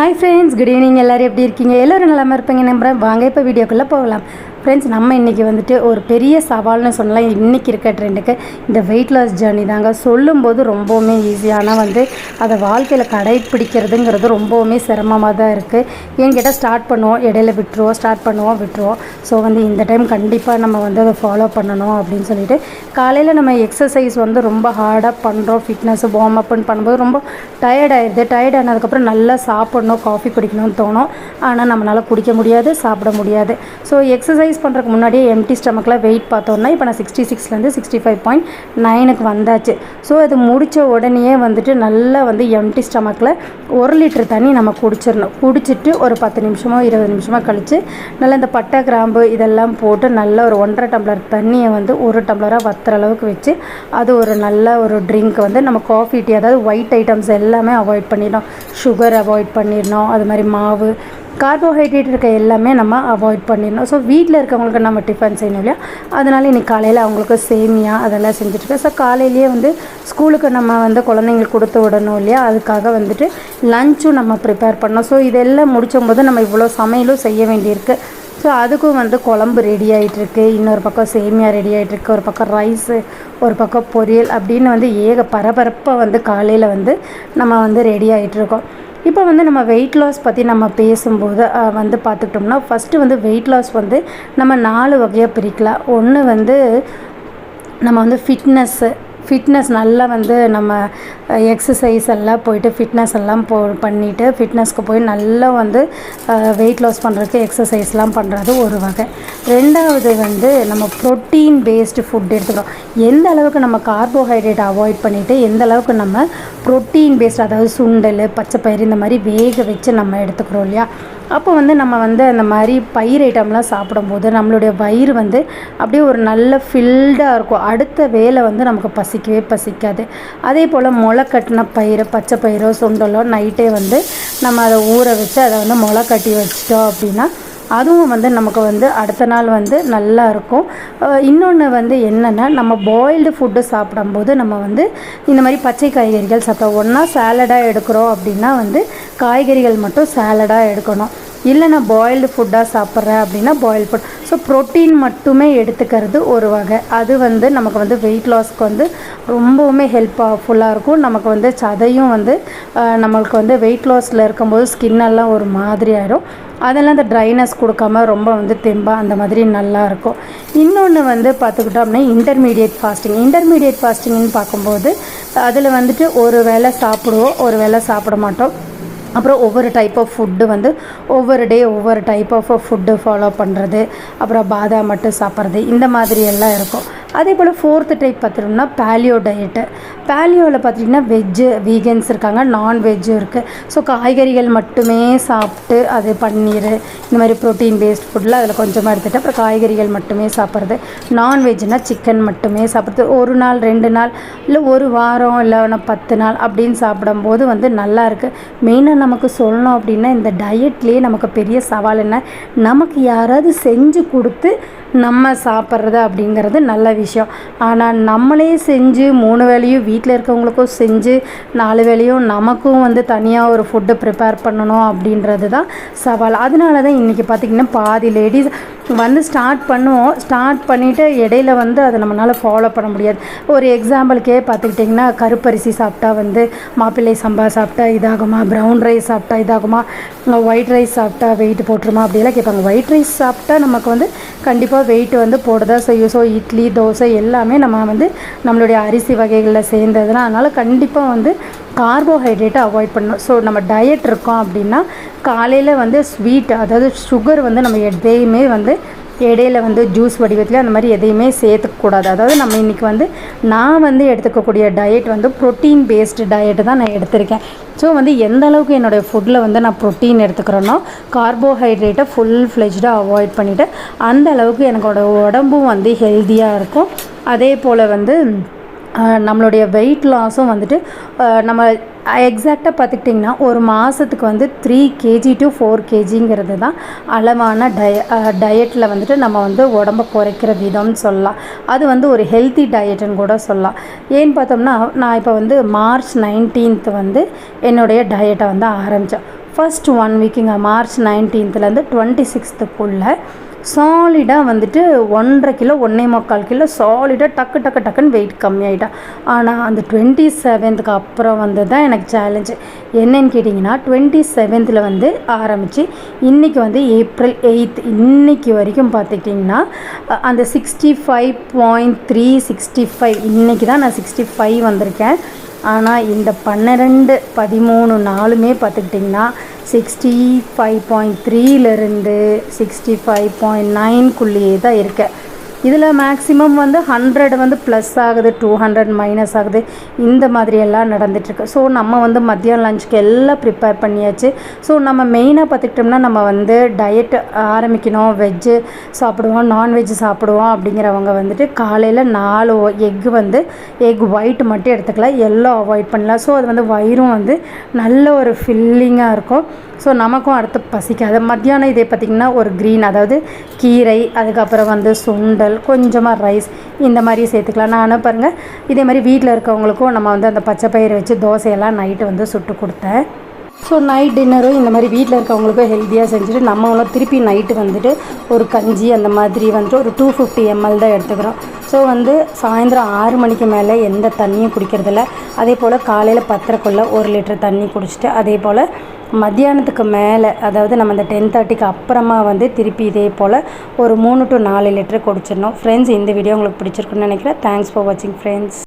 Hi friends good evening எல்லோரும் எப்படி இருக்கீங்க? எல்லோரும் நல்லாமல் இருப்பீங்க நம்புகிறேன் வாங்க இப்போ வீடியோக்குள்ளே போகலாம். ஃப்ரெண்ட்ஸ் நம்ம இன்றைக்கி வந்துட்டு ஒரு பெரிய சவால்னு சொல்லலாம். இன்றைக்கி இருக்க ட்ரெண்டுக்கு இந்த வெயிட் லாஸ் ஜர்னி தாங்க. சொல்லும்போது ரொம்பவுமே ஈஸியான வந்து அதை வாழ்க்கையில் கடைப்பிடிக்கிறதுங்கிறது ரொம்பவுமே சிரமமாக தான் இருக்குது ஏன்னு கேட்டால் ஸ்டார்ட் பண்ணுவோம் இடையில விட்டுருவோம் ஸ்டார்ட் பண்ணுவோம் விட்டுருவோம். ஸோ வந்து இந்த டைம் கண்டிப்பாக நம்ம வந்து அதை ஃபாலோ பண்ணணும் அப்படின்னு சொல்லிட்டு காலையில் நம்ம எக்ஸசைஸ் வந்து ரொம்ப ஹார்டாக பண்ணுறோம் ஃபிட்னஸ் வார்ம் அப்னு பண்ணும்போது ரொம்ப டயர்ட் ஆயிடுது டயர்ட் ஆனதுக்கப்புறம் நல்லா சாப்பிடணும் காஃபி குடிக்கணும்னு தோணும். ஆனால் நம்மளால் குடிக்க முடியாது சாப்பிட முடியாது. ஸோ எக்ஸசைஸ் பண்ணுறதுக்கு முன்னாடியே எம்டி ஸ்டமக்கில் வெயிட் பார்த்தோன்னா இப்போ நான் சிக்ஸ்டி சிக்ஸ்லேருந்து சிக்ஸ்டி ஃபைவ் பாயிண்ட் நைனுக்கு வந்தாச்சு. ஸோ அது முடித்த உடனேயே வந்துட்டு நல்லா வந்து எம்டி ஸ்டமக்கில் ஒரு லிட்டர் தண்ணி நம்ம குடிச்சிடணும். குடிச்சிட்டு ஒரு பத்து நிமிஷமோ இருபது நிமிஷமோ கழித்து நல்லா இந்த பட்டை கிராம்பு இதெல்லாம் போட்டு நல்ல ஒரு ஒன்றரை டம்ளர் தண்ணியை வந்து ஒரு டம்ளராக வத்துற அளவுக்கு வச்சு அது ஒரு நல்ல ஒரு ட்ரிங்க் வந்து நம்ம காஃபி டீ அதாவது ஒயிட் ஐட்டம்ஸ் எல்லாமே அவாய்ட் பண்ணிடணும். சுகர் அவாய்ட் பண்ணிடணும். அது மாதிரி மாவு கார்போஹைட்ரேட் இருக்க எல்லாமே நம்ம அவாய்ட் பண்ணிடணும். ஸோ வீட்டில் இருக்கவங்களுக்கு நம்ம டிஃபன் செய்யணும் இல்லையா? அதனால் இன்னைக்கு காலையில் அவங்களுக்கு சேமியா அதெல்லாம் செஞ்சுட்ருக்கேன் ஸோ காலையிலேயே வந்து ஸ்கூலுக்கு நம்ம வந்து குழந்தைங்களுக்கு கொடுத்து விடணும் இல்லையா? அதுக்காக வந்துட்டு லஞ்சும் நம்ம ப்ரிப்பேர் பண்ணோம் ஸோ இதெல்லாம் முடிச்சும் போது நம்ம இவ்வளோ சமையலும் செய்ய வேண்டியிருக்கு. ஸோ அதுக்கும் வந்து குழம்பு ரெடி ஆகிட்டுருக்கு இன்னொரு பக்கம் சேமியா ரெடி ஆகிட்டுருக்கு ஒரு பக்கம் ரைஸு ஒரு பக்கம் பொரியல் அப்படின்னு வந்து ஏக பரபரப்பாக வந்து காலையில் வந்து நம்ம வந்து ரெடி ஆகிட்டுருக்கோம் இப்போ வந்து நம்ம வெயிட் லாஸ் பற்றி நம்ம பேசும்போது வந்து பார்த்துக்கிட்டோம்னா ஃபஸ்ட்டு வந்து வெயிட் லாஸ் வந்து நம்ம நாலு வகையாக பிரிக்கலாம். ஒன்று வந்து நம்ம வந்து ஃபிட்னஸ்ஸு ஃபிட்னஸ் நல்லா வந்து நம்ம எக்ஸசைஸ் எல்லாம் போயிட்டு ஃபிட்னஸ் எல்லாம் போ பண்ணிவிட்டு ஃபிட்னஸ்க்கு போய் நல்லா வந்து வெயிட் லாஸ் பண்ணுறதுக்கு எக்ஸசைஸ்லாம் பண்ணுறது ஒரு வகை. ரெண்டாவது வந்து நம்ம ப்ரோட்டீன் பேஸ்டு ஃபுட் எடுத்துக்கிறோம். எந்த அளவுக்கு நம்ம கார்போஹைட்ரேட் அவாய்ட் பண்ணிவிட்டு எந்த அளவுக்கு நம்ம ப்ரோட்டீன் பேஸ்ட் அதாவது சுண்டல் பச்சைப்பயிறு இந்த மாதிரி வேக வச்சு நம்ம எடுத்துக்கிறோம் இல்லையா? அப்போ வந்து நம்ம வந்து அந்த மாதிரி பயிர் ஐட்டம்லாம் சாப்பிடும்போது நம்மளுடைய வயிறு வந்து அப்படியே ஒரு நல்ல ஃபில்டாக இருக்கும். அடுத்த வேலை வந்து நமக்கு பசிக்கவே பசிக்காது. அதே போல் முளை கட்டின பயிர் பச்சை பயிரோ சுண்டலோ நைட்டே வந்து நம்ம அதை ஊற வச்சு அதை வந்து முளை கட்டி வச்சிட்டோம் அப்படின்னா அதுவும் வந்து நமக்கு வந்து அடுத்த நாள் வந்து நல்லா இருக்கும். இன்னொன்று வந்து என்னென்னா நம்ம பாயில்டு ஃபுட்டு சாப்பிடும்போது நம்ம வந்து இந்த மாதிரி பச்சை காய்கறிகள் சாப்பிட்டோம் ஒன்றா சாலடாக எடுக்கிறோம் அப்படின்னா வந்து காய்கறிகள் மட்டும் சாலடாக எடுக்கணும். இல்லை நான் பாயில்டு ஃபுட்டாக சாப்பிட்றேன் அப்படின்னா பாயில் ஃபுட் ஸோ ப்ரோட்டீன் மட்டுமே எடுத்துக்கிறது ஒரு வகை. அது வந்து நமக்கு வந்து வெயிட் லாஸ்க்கு வந்து ரொம்பவுமே ஹெல்ப்ஃபுல்லாக இருக்கும். நமக்கு வந்து சதையும் வந்து நம்மளுக்கு வந்து வெயிட் லாஸில் இருக்கும்போது ஸ்கின் எல்லாம் ஒரு மாதிரி ஆயிரும். அதெல்லாம் அந்த ட்ரைனஸ் கொடுக்காம ரொம்ப வந்து தெம்பா அந்த மாதிரி நல்லா இருக்கும். இன்னொன்று வந்து பார்த்துக்கிட்டோம் அப்படின்னா இன்டர்மீடியட் ஃபாஸ்டிங் இன்டர்மீடியட் ஃபாஸ்டிங்னு பார்க்கும்போது அதில் வந்துட்டு ஒரு வேளை சாப்பிடுவோம் ஒரு வேளை சாப்பிட மாட்டோம். அப்புறம் ஒவ்வொரு டைப் ஆஃப் ஃபுட்டு வந்து ஒவ்வொரு டே ஒவ்வொரு டைப் ஆஃப் ஃபுட்டு ஃபாலோ பண்ணுறது அப்புறம் பாதாம் மட்டும் சாப்பிட்றது இந்த மாதிரி எல்லாம் இருக்கும். அதே போல் ஃபோர்த்து டைப் பார்த்துட்டோம்னா பேலியோ டயட்டு பேலியோவில் பார்த்துட்டிங்கன்னா வெஜ்ஜு வீகன்ஸ் இருக்காங்க நான்வெஜ்ஜும் இருக்குது ஸோ காய்கறிகள் மட்டுமே சாப்பிட்டு அது பன்னீர் இந்த மாதிரி ப்ரோட்டீன் பேஸ்ட் ஃபுட்டில் அதில் கொஞ்சமாக எடுத்துகிட்டு அப்புறம் காய்கறிகள் மட்டுமே சாப்பிட்றது. நான்வெஜ்னால் சிக்கன் மட்டுமே சாப்பிட்றது. ஒரு நாள் ரெண்டு நாள் இல்லை ஒரு வாரம் இல்லை பத்து நாள் அப்படின்னு சாப்பிடும்போது வந்து நல்லா இருக்குது மெயினாக நமக்கு சொல்லணும் அப்படின்னா இந்த டயட்லேயே நமக்கு பெரிய சவால் என்ன? நமக்கு யாராவது செஞ்சு கொடுத்து நம்ம சாப்பிட்றது அப்படிங்கிறது நல்ல விஷயம். ஆனால் நம்மளே செஞ்சு மூணு வேளையும் வீட்டில் இருக்கவங்களுக்கும் செஞ்சு நாலு வேளையும் நமக்கும் வந்து தனியாக ஒரு ஃபுட்டு ப்ரிப்பேர் பண்ணணும் அப்படின்றது தான் சவால். அதனால தான் இன்றைக்கி பார்த்திங்கன்னா பாதி லேடிஸ் வந்து ஸ்டார்ட் பண்ணுவோம். ஸ்டார்ட் பண்ணிவிட்டு இடையில வந்து அதை நம்மளால் ஃபாலோ பண்ண முடியாது. ஒரு எக்ஸாம்பிளுக்கே பார்த்துக்கிட்டிங்கன்னா கருப்பரிசி சாப்பிட்டா வந்து மாப்பிள்ளை சம்பா சாப்பிட்டா இதாகுமா? ப்ரௌன் ரைஸ் சாப்பிட்டா இதாகுமா? ஒயிட் ரைஸ் சாப்பிட்டா வெயிட் போட்டுருமா? அப்படியெல்லாம் கேட்பாங்க. ஒயிட் ரைஸ் சாப்பிட்டா நமக்கு வந்து கண்டிப்பாக வெயிட் வந்து போடுதா செய்யும். ஸோ இட்லி தோசை எல்லாமே நம்ம வந்து நம்மளுடைய அரிசி வகைகளில் சேர்ந்ததுனா அதனால் கண்டிப்பாக வந்து கார்போஹைட்ரேட்டை அவாய்ட் பண்ணணும். ஸோ நம்ம டயட் இருக்கோம் அப்படின்னா காலையில் வந்து ஸ்வீட் அதாவது சுகர் வந்து நம்ம எதையுமே வந்து இடையில வந்து ஜூஸ் வடிவத்தில் அந்த மாதிரி எதையுமே சேர்த்துக்கூடாது அதாவது நம்ம இன்றைக்கி வந்து நான் வந்து எடுத்துக்கக்கூடிய டயட் வந்து ப்ரோட்டீன் பேஸ்டு டயட்டு தான் நான் எடுத்திருக்கேன். ஸோ வந்து எந்த அளவுக்கு என்னுடைய ஃபுட்டில் வந்து நான் ப்ரோட்டீன் எடுத்துக்கிறேனோ கார்போஹைட்ரேட்டை ஃபுல் ஃப்ளெஜ்டாக அவாய்ட் பண்ணிவிட்டு அந்த அளவுக்கு எனக்கோட உடம்பும் வந்து ஹெல்த்தியாக இருக்கும். அதே போல் வந்து நம்மளுடைய வெயிட் லாஸும் வந்துட்டு நம்ம எக்ஸாக்டாக பார்த்துக்கிட்டிங்கன்னா ஒரு மாதத்துக்கு வந்து த்ரீ கேஜி டு ஃபோர் கேஜிங்கிறது தான் அளவான டய டயட்டில் வந்துட்டு நம்ம வந்து உடம்ப குறைக்கிற விதம்னு சொல்லலாம். அது வந்து ஒரு ஹெல்த்தி டயட்டுன்னு கூட சொல்லலாம். ஏன்னு பார்த்தோம்னா நான் இப்போ வந்து மார்ச் நைன்டீன்த் வந்து என்னுடைய டயட்டை வந்து ஆரம்பித்தேன் ஃபஸ்ட் ஒன் வீக்குங்க மார்ச் நைன்டீன்த்துலேருந்து டுவெண்ட்டி சிக்ஸ்த்துக்குள்ளே சாலிடாக வந்துட்டு ஒன்றரை கிலோ ஒன்றே முக்கால் கிலோ சாலிடாக டக்கு டக்கு டக்குன்னு வெயிட் கம்மியாயிட்டா. ஆனால் அந்த டுவெண்ட்டி செவன்த்துக்கு அப்புறம் வந்து தான் எனக்கு சேலஞ்சு என்னன்னு கேட்டிங்கன்னா டுவெண்ட்டி செவன்த்தில் வந்து ஆரம்பித்து இன்றைக்கி வந்து ஏப்ரல் எயித் இன்னைக்கு வரைக்கும் பார்த்துக்கிட்டிங்கன்னா அந்த sixty five point three sixty five இன்றைக்கி தான் நான் சிக்ஸ்டி ஃபைவ் வந்திருக்கேன். ஆனால் இந்த பன்னிரெண்டு பதிமூணு நாளுமே பார்த்துக்கிட்டிங்கன்னா சிக்ஸ்டி ஃபைவ் பாயிண்ட் த்ரீலேருந்து சிக்ஸ்டி ஃபைவ் பாயிண்ட் நைன்குள்ளேயே தான் இருக்கேன் இதில் மேக்ஸிமம் வந்து ஹண்ட்ரட் வந்து ப்ளஸ் ஆகுது டூ ஹண்ட்ரட் மைனஸ் ஆகுது. இந்த மாதிரி எல்லாம் ஸோ நம்ம வந்து மதியம் லஞ்சுக்கு எல்லாம் ப்ரிப்பேர் பண்ணியாச்சு. ஸோ நம்ம மெயினாக பார்த்துக்கிட்டோம்னா நம்ம வந்து டயட் ஆரம்பிக்கணும். வெஜ்ஜு சாப்பிடுவோம் நான்வெஜ் சாப்பிடுவோம் அப்படிங்கிறவங்க வந்துட்டு காலையில் நாலு எக்கு வந்து எக் ஒயிட் மட்டும் எடுத்துக்கலாம். எல்லாம் அவாய்ட் பண்ணலாம். ஸோ அது வந்து வயிறும் வந்து நல்ல ஒரு ஃபில்லிங்காக இருக்கும். ஸோ நமக்கும் அடுத்து பசிக்காது. மத்தியானம் இதே பார்த்திங்கன்னா ஒரு க்ரீன் அதாவது கீரை அதுக்கப்புறம் வந்து சுண்டல் கொஞ்சமாக ரைஸ் இந்த மாதிரி சேர்த்துக்கலாம். நான் பாருங்கள் இதே மாதிரி வீட்டில் இருக்கவங்களுக்கும் நம்ம வந்து அந்த பச்சை பயிறு வச்சு தோசையெல்லாம் நைட்டு வந்து சுட்டு கொடுத்தேன். ஸோ நைட் டின்னரும் இந்த மாதிரி வீட்டில் இருக்கவங்களுக்கும் ஹெல்த்தியாக செஞ்சுட்டு நம்மளும் திருப்பி நைட்டு வந்துட்டு ஒரு கஞ்சி அந்த மாதிரி வந்துட்டு ஒரு டூ ஃபிஃப்டி எம்எல் தான் எடுத்துக்கிறோம். ஸோ வந்து சாயந்தரம் ஆறு மணிக்கு மேலே எந்த தண்ணியும் குடிக்கிறதில்ல. அதே போல் காலையில் பத்தரைக்குள்ளே ஒரு லிட்டர் தண்ணி குடிச்சிட்டு அதே போல் மத்தியானத்துக்கு மேலே அதாவது நம்ம இந்த டென் தேர்ட்டிக்கு அப்புறமா வந்து திருப்பி இதே போல் ஒரு மூணு டு நாலு லிட்டர் குடிச்சிடணும். ஃப்ரெண்ட்ஸ் இந்த வீடியோ உங்களுக்கு பிடிச்சிருக்குன்னு நினைக்கிறேன். தேங்க்ஸ் ஃபார் வாட்சிங் ஃப்ரெண்ட்ஸ்